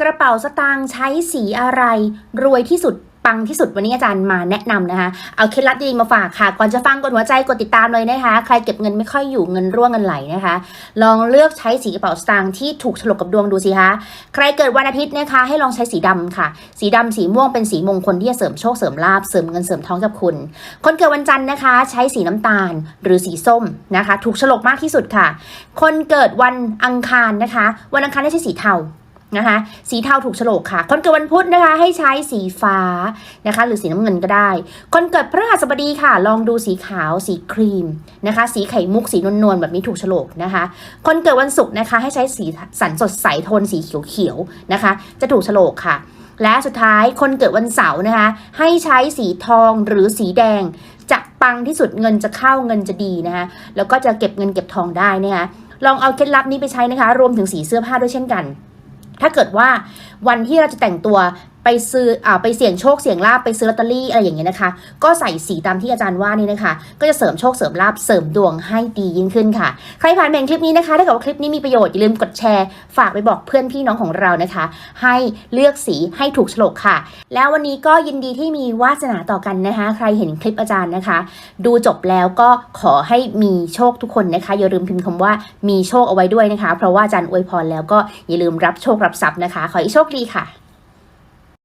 กระเป๋าสตางค์ใช้สีอะไร รวยที่สุดปังที่สุดวันนี้อาจารย์มาแนะนำนะคะ เอาเคล็ดลับดีๆมาฝากค่ะ ก่อนจะฟังกดหัวใจกดติดตามเลยนะคะ ใครเก็บเงินไม่ค่อยอยู่เงินร่วงเงินไหลนะคะ ลองเลือกใช้สีกระเป๋าสตางค์ที่ถูกฉลกกับดวงดูสิคะใครเกิดวันอาทิตย์นะคะ ให้ลองใช้สีดำค่ะ สีดำสีม่วงเป็นสีมงคลที่จะเสริมโชคเสริมลาภเสริมเงินเสริมทองกับคุณ คนเกิดวันจันทร์นะคะ ใช้สีน้ำตาลหรือสีส้มนะคะ ถูกฉลกมากที่สุดค่ะ คนเกิดวันอังคารนะคะ วันอังคารให้ใช้สีเทา นะคะสีเทาถูกโฉลกค่ะ คนเกิดวันพุธนะคะ ให้ใช้สีฟ้านะคะ หรือสีน้ำเงินก็ได้ คนเกิดพฤหัสบดีค่ะ ลองดูสีขาวสีครีมนะคะ สีไข่มุกสีนวลๆแบบนี้ถูกโฉลกนะคะ คนเกิดวันศุกร์นะคะ ให้ใช้สีสันสดใสโทนสีเขียวๆนะคะ จะถูกโฉลกค่ะ และสุดท้ายคนเกิดวันเสาร์นะคะ ให้ใช้สีทองหรือสีแดงจะปังที่สุดเงินจะเข้าเงินจะดีนะคะแล้วก็จะเก็บเงินเก็บทองได้นะคะลองเอาเคล็ดลับนี้ไปใช้นะคะ รวมถึงสีเสื้อผ้าด้วยเช่นกัน ถ้าเกิดว่าวันที่เราจะแต่งตัว ไปซื้ออ่าไปเสี่ยงโชคเสี่ยงลาบไปซื้อลอตเตอรี่อะไรอย่างเงี้ยนะคะ ก็ใส่สีตามที่อาจารย์ว่านี่นะคะ ก็จะเสริมโชคเสริมลาบเสริมดวงให้ดียิ่งขึ้นค่ะ ใครผ่านเมนคลิปนี้นะคะถ้าเกิดว่าคลิปนี้มีประโยชน์อย่าลืมกดแชร์ ฝากไปบอกเพื่อนพี่น้องของเรานะคะ ให้เลือกสีให้ถูกโฉลกค่ะ แล้ววันนี้ก็ยินดีที่มีวาสนาต่อกันนะคะ ใครเห็นคลิปอาจารย์นะคะ ดูจบแล้วก็ขอให้มีโชคทุกคนนะคะอย่าลืมพิมพ์คำว่ามีโชคเอาไว้ด้วยนะคะ เพราะว่าอาจารย์อวยพรแล้วก็อย่าลืมรับโชครับทรัพย์นะคะ ขอให้โชคดีค่ะ